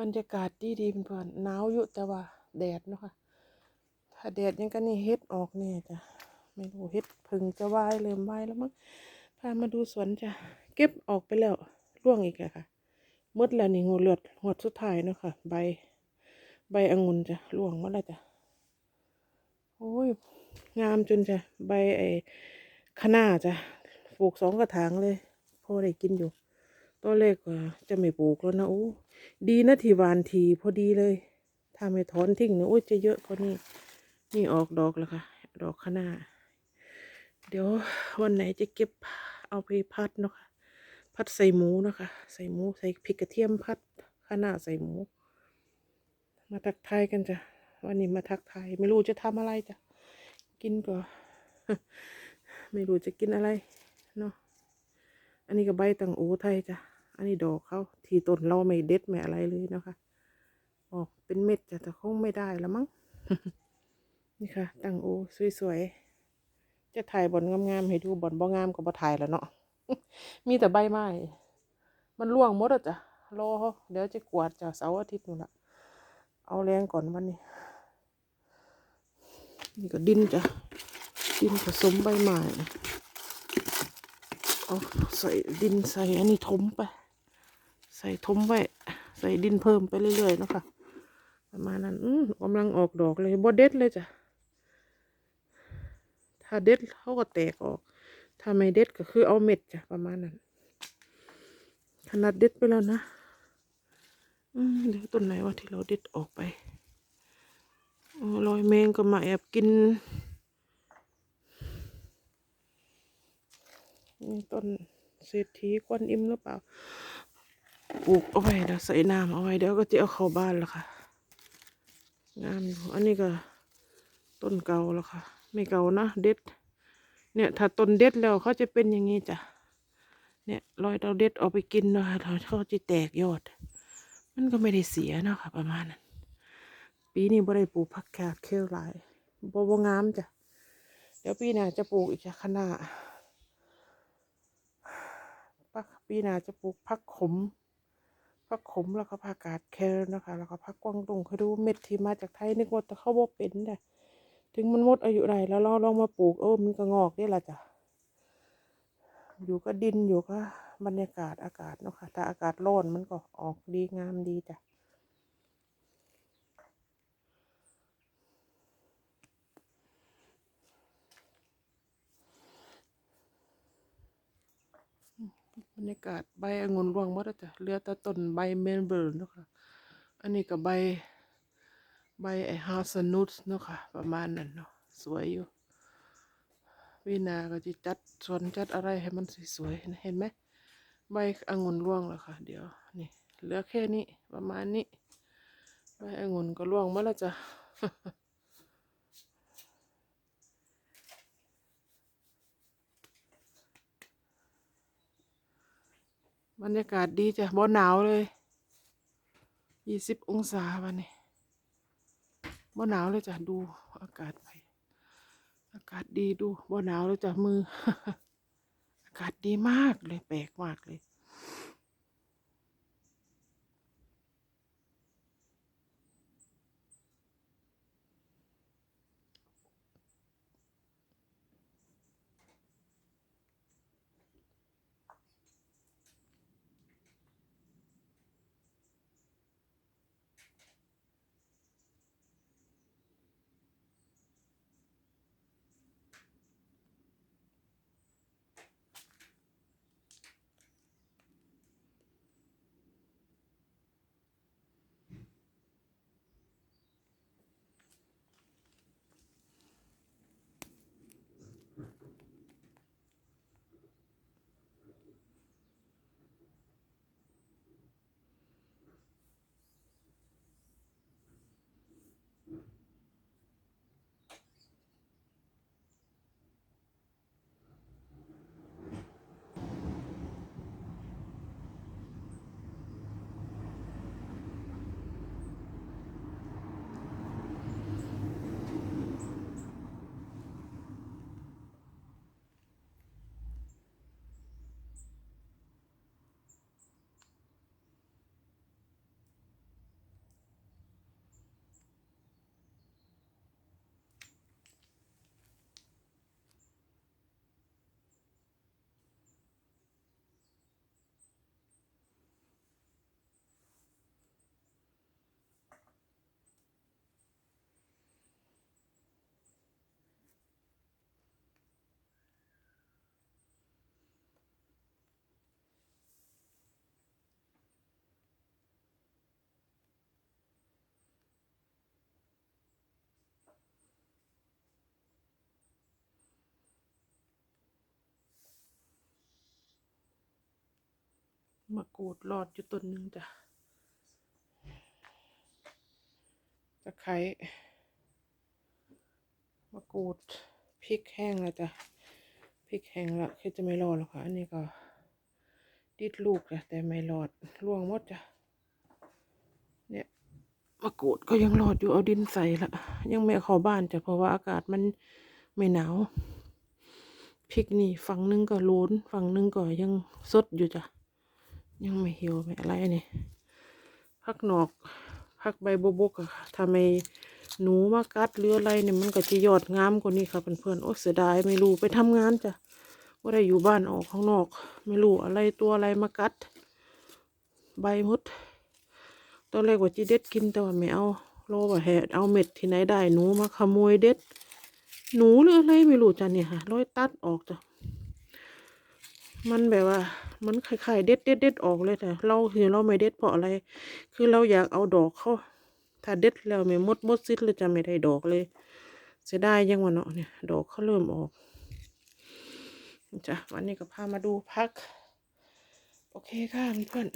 บรรยากาศดีดีเพื่อนหนาวอยู่แต่ว่าแดดเนาะค่ะ ถ้าแดดยังกันนี่เฮ็ดออกเนี่ยจ้ะไม่รู้เฮ็ดผึ่งจะวายเริ่มวายแล้วมั้งพามาดูสวนจ้ะเก็บออกไปแล้วร่วงอีกอะค่ะหมดแล้วนี่งูเลือดหวดสุดท้ายเนาะค่ะ ใบ ใบองุ่นจ้ะร่วงมดแล้วจ้ะโอ้ยงามจนจ้ะใบไอ้คะน้าจ้ะปลูกสองกระถางเลยพอได้กินอยู่ ตัวเลขจะไม่ปลูกแล้วนะโอ้ดีนะทีวานทีพอดีเลย ถ้าไม่ถอนทิ้งเนี่ยโอ้จะเยอะกว่านี้นี่ออกดอกแล้วค่ะ ดอกคะน้า เดี๋ยววันไหนจะเก็บเอาไปพัดเนาะค่ะพัดใส่หมูเนาะคะ ใส่หมูใส่พริกกระเทียมพัดคะน้าใส่หมู มาทักทายกันจ้ะวันนี้มาทักทายไม่รู้จะทำอะไรจ้ะกินก็ ไม่รู้จะกินอะไรเนาะอันนี้ก็ใบตังโอไทยจ้ะ อันนี้ดอกเขาที่ต้นเราไม่เด็ดไม่อะไรเลยนะคะ ออกเป็นเม็ดแต่คงไม่ได้ละมั้ง นี่ค่ะ ตังโอสวยๆ จะถ่ายบอนงามๆให้ดูบอนบ่งามก็บ่ถ่ายแล้วเนาะ มีแต่ใบไม้ มันร่วงหมดอะจ้ะรอเดี๋ยวจะกวาดจากเสาร์อาทิตย์นู่นละเอาแรงก่อนวันนี้ นี่ก็ดินจ้ะ ดินผสมใบไม้เอาใส่ดินใส่อันนี้ถมไป ใส่ถมไว้ ใส่ดินเพิ่มไปเรื่อยๆนะคะประมาณนั้นอืมกำลังออกดอกเลยบดเด็ดเลยจ้ะถ้าเด็ดเขาก็แตกออก ถ้าไม่เด็ดก็คือเอาเม็ดจ้ะประมาณนั้น ขนาดเด็ดไปแล้วนะอืมเดี๋ยวต้นไหนวะที่เราเด็ดออกไปอลอยแมงก็มาแอบกินนี่ต้นเศรษฐีควันอิมหรือเปล่า ปลูกเอาไว้เดี๋ยวใส่น้ำเอาไว้เดี๋ยวก็จะเอาเข้าบ้านแล้วค่ะงามอยู่อันนี้ก็ต้นเก่าแล้วค่ะ ไม่เก่านะเด็ด เนี่ยถ้าต้นเด็ดแล้วเขาจะเป็นอย่างนี้จ้ะเนี่ยรอยเราเด็ดออกไปกินเนาะเราเขาจะแตกยอด มันก็ไม่ได้เสียเนาะค่ะ ประมาณนั้นปีนี้บ่ได้ปลูกผักกาดเคลหลายบ่บ่งามจ้ะเดี๋ยวปีหน้าจะปลูกอีกจ้ะคะน้าปักปีหน้าจะปลูกผักขม ผักขมแล้วก็ผักกาดเครนะคะ แล้วก็ผักกวางตุ้งเคยดูเม็ดที่มาจากไทยนึกว่าแต่เขาบ่เป็นเด้ถึงมันหมดอายุไรแล้วเราลองมาปลูกเออมันก็งอกได้ละจ้ะอยู่ก็ดินอยู่ก็บรรยากาศอากาศเนาะค่ะถ้าอากาศร้อนมันก็ออกดีงามดีจ้ะ บรรยา กาศใบองุ่นร่วงหมดแล้วจ้ะเหลือแต่ต้นใบเมลเบิร์นเนาะค่ะอันนี้ก็ใบใบไอฮาสนุสเนาะค่ะ ประมาณนั้นเนาะสวยอยู่วินาก็จะจัดสวนจัดอะไรให้มันสวยๆเห็นไหมใบองุ่นร่วงแล้วค่ะ เดี๋ยวนี่เหลือแค่นี้ประมาณนี้ใบองุ่นก็ร่วงมาแล้วจ้ะ บรรยากาศดีจ้ะบ่หนาวเลยยี่สิบองศาวันนี้บ่หนาวเลยจ้ะดูอากาศไป อากาศดีดูบ่หนาวเลยจ้ะมือ อากาศดีมากเลยแปลกมากเลย มะกรูดรอดอยู่ต้นหนึ่งจ้ะตะไคร้มะกรูดพริกแห้งแล้วจ้ะพริกแห้งละคือจะไม่รอดหรอกค่ะ อันนี้ก็ดิดลูกจ้ะแต่ไม่รอดร่วงหมดจ้ะเนี่ยมะกรูดก็ยังรอดอยู่เอาดินใส่ละยังไม่เข้าบ้านจ้ะเพราะว่าอากาศมันไม่หนาวพริกนี่ฝั่งนึงก็โล้นฝั่งนึงก็ยังสดอยู่จ้ะ ยังไม่เหี่ยวไม่อะไรนี่พักหนอกพักใบบกอะค่ะถ้าไมหนูมากัดหรืออะไรเนี่ยมันก็จะยอดงามกว่านี้ค่ะเพื่อนๆโอ้เสียดายไม่รู้ไปทำงานจ้ะว่าได้อยู่บ้านออกข้างนอก ไม่รู้อะไรตัวอะไรมากัด ใบมดตอนแรกว่าจีเด็ดกินแต่ว่าไม่เอารอว่าแหดเอาเม็ดที่ไหนได้หนูมาขโมยเด็ด หนูหรืออะไรไม่รู้จ้ะเนี่ยค่ะร้อยตัดออกจ้ะ มันแบบว่า มันคล้ายๆเด็ดเด็ดเด็ดออกเลยแต่เราคือเราไม่เด็ดเพราะอะไร คือเราอยากเอาดอกเขาถ้าเด็ดแล้วไม่มดมดซิดเลยจะไม่ได้ดอกเลยเสียดายยังวะเนาะเนี่ย ดอกเขาเริ่มออกจ้ะวันนี้ก็พามาดูพัก โอเคค่ะเพื่อน